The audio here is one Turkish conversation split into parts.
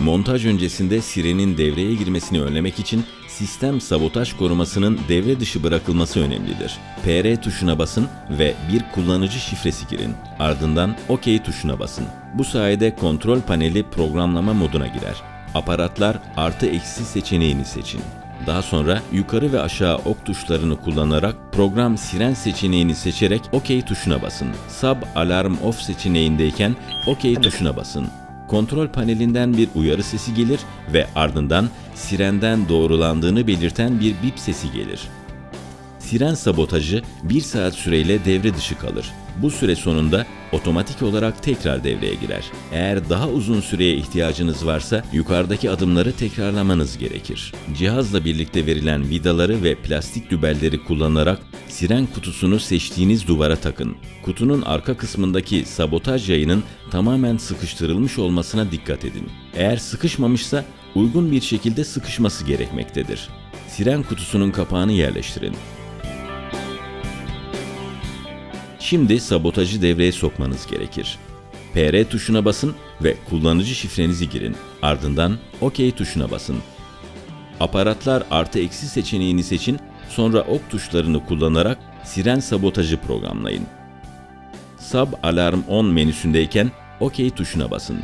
Montaj öncesinde sirenin devreye girmesini önlemek için sistem sabotaj korumasının devre dışı bırakılması önemlidir. PR tuşuna basın ve bir kullanıcı şifresi girin. Ardından OK tuşuna basın. Bu sayede kontrol paneli programlama moduna girer. Aparatlar artı eksi seçeneğini seçin. Daha sonra yukarı ve aşağı ok tuşlarını kullanarak program siren seçeneğini seçerek OK tuşuna basın. Sub alarm off seçeneğindeyken OK tuşuna basın. Kontrol panelinden bir uyarı sesi gelir ve ardından sirenden doğrulandığını belirten bir bip sesi gelir. Siren sabotajı 1 saat süreyle devre dışı kalır. Bu süre sonunda otomatik olarak tekrar devreye girer. Eğer daha uzun süreye ihtiyacınız varsa yukarıdaki adımları tekrarlamanız gerekir. Cihazla birlikte verilen vidaları ve plastik dübelleri kullanarak siren kutusunu seçtiğiniz duvara takın. Kutunun arka kısmındaki sabotaj yayının tamamen sıkıştırılmış olmasına dikkat edin. Eğer sıkışmamışsa uygun bir şekilde sıkışması gerekmektedir. Siren kutusunun kapağını yerleştirin. Şimdi sabotajı devreye sokmanız gerekir. PR tuşuna basın ve kullanıcı şifrenizi girin. Ardından OK tuşuna basın. Aparatlar artı eksi seçeneğini seçin, sonra ok tuşlarını kullanarak siren sabotajı programlayın. Sub Alarm On menüsündeyken OK tuşuna basın.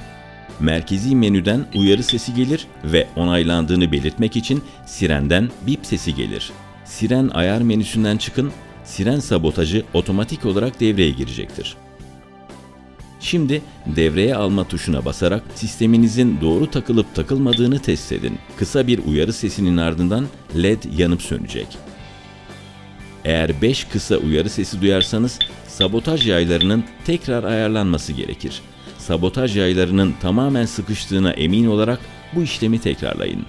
Merkezi menüden uyarı sesi gelir ve onaylandığını belirtmek için sirenden bip sesi gelir. Siren ayar menüsünden çıkın, siren sabotajı otomatik olarak devreye girecektir. Şimdi devreye alma tuşuna basarak sisteminizin doğru takılıp takılmadığını test edin. Kısa bir uyarı sesinin ardından LED yanıp sönecek. Eğer 5 kısa uyarı sesi duyarsanız sabotaj yaylarının tekrar ayarlanması gerekir. Sabotaj yaylarının tamamen sıkıştığına emin olarak bu işlemi tekrarlayın.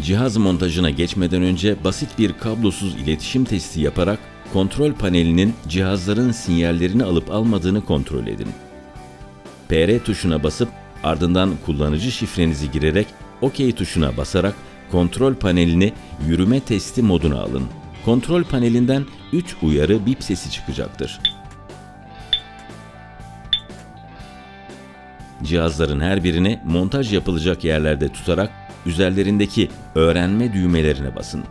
Cihaz montajına geçmeden önce basit bir kablosuz iletişim testi yaparak kontrol panelinin cihazların sinyallerini alıp almadığını kontrol edin. PR tuşuna basıp ardından kullanıcı şifrenizi girerek OK tuşuna basarak kontrol panelini yürüme testi moduna alın. Kontrol panelinden 3 uyarı bip sesi çıkacaktır. Cihazların her birini montaj yapılacak yerlerde tutarak üzerlerindeki öğrenme düğmelerine basın.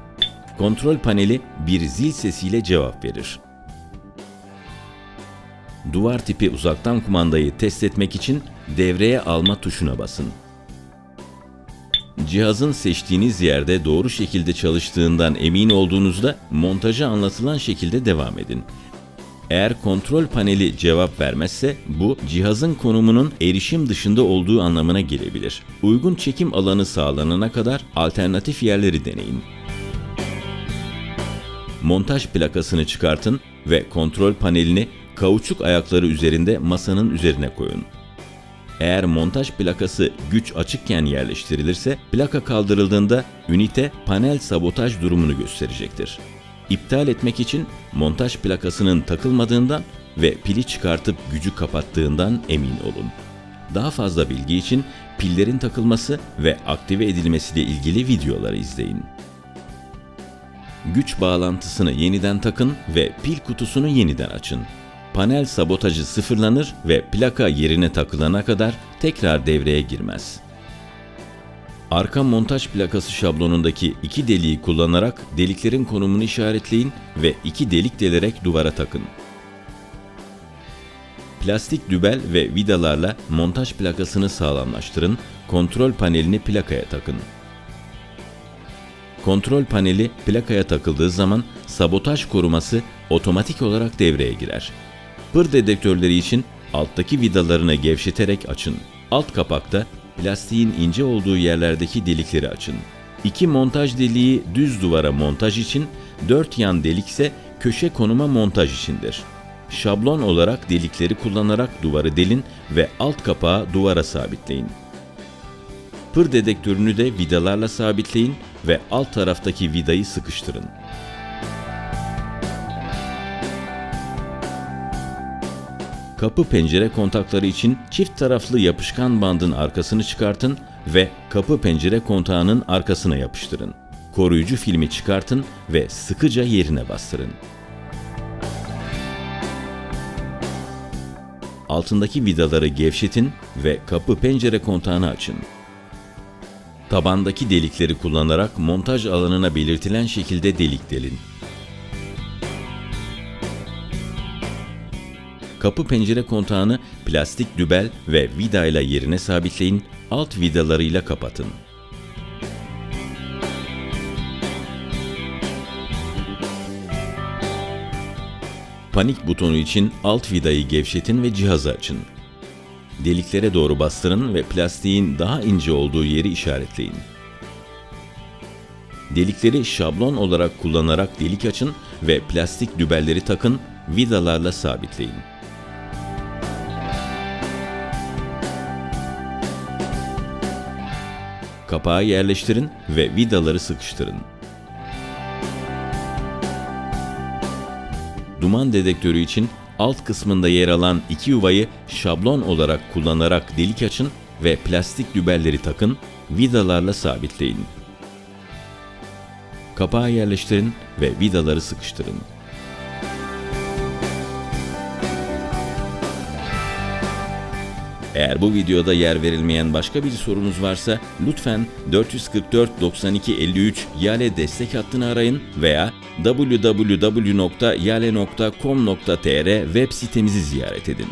Kontrol paneli bir zil sesiyle cevap verir. Duvar tipi uzaktan kumandayı test etmek için devreye alma tuşuna basın. Cihazın seçtiğiniz yerde doğru şekilde çalıştığından emin olduğunuzda montaja anlatılan şekilde devam edin. Eğer kontrol paneli cevap vermezse bu cihazın konumunun erişim dışında olduğu anlamına gelebilir. Uygun çekim alanı sağlanana kadar alternatif yerleri deneyin. Montaj plakasını çıkartın ve kontrol panelini kauçuk ayakları üzerinde masanın üzerine koyun. Eğer montaj plakası güç açıkken yerleştirilirse plaka kaldırıldığında ünite panel sabotaj durumunu gösterecektir. İptal etmek için montaj plakasının takılmadığından ve pili çıkartıp gücü kapattığından emin olun. Daha fazla bilgi için pillerin takılması ve aktive edilmesiyle ilgili videoları izleyin. Güç bağlantısını yeniden takın ve pil kutusunu yeniden açın. Panel sabotajı sıfırlanır ve plaka yerine takılana kadar tekrar devreye girmez. Arka montaj plakası şablonundaki iki deliği kullanarak deliklerin konumunu işaretleyin ve iki delik delerek duvara takın. Plastik dübel ve vidalarla montaj plakasını sağlamlaştırın, kontrol panelini plakaya takın. Kontrol paneli plakaya takıldığı zaman sabotaj koruması otomatik olarak devreye girer. Pır dedektörleri için alttaki vidalarını gevşeterek açın. Alt kapakta plastiğin ince olduğu yerlerdeki delikleri açın. İki montaj deliği düz duvara montaj için, dört yan delik ise köşe konuma montaj içindir. Şablon olarak delikleri kullanarak duvarı delin ve alt kapağı duvara sabitleyin. Pır dedektörünü de vidalarla sabitleyin ve alt taraftaki vidayı sıkıştırın. Kapı pencere kontakları için çift taraflı yapışkan bandın arkasını çıkartın ve kapı pencere kontağının arkasına yapıştırın. Koruyucu filmi çıkartın ve sıkıca yerine bastırın. altındaki vidaları gevşetin ve kapı pencere kontağını açın. Tabandaki delikleri kullanarak montaj alanına belirtilen şekilde delik delin. Kapı pencere kontağını plastik dübel ve vida ile yerine sabitleyin, alt vidalarıyla kapatın. Panik butonu için alt vidayı gevşetin ve cihazı açın. Deliklere doğru bastırın ve plastiğin daha ince olduğu yeri işaretleyin. Delikleri şablon olarak kullanarak delik açın ve plastik dübelleri takın, vidalarla sabitleyin. Kapağı yerleştirin ve vidaları sıkıştırın. Duman dedektörü için alt kısmında yer alan iki yuvayı şablon olarak kullanarak delik açın ve plastik dübelleri takın, vidalarla sabitleyin. Kapağı yerleştirin ve vidaları sıkıştırın. Eğer bu videoda yer verilmeyen başka bir sorunuz varsa lütfen 444 92 53 Yale destek hattını arayın veya www.yale.com.tr web sitemizi ziyaret edin.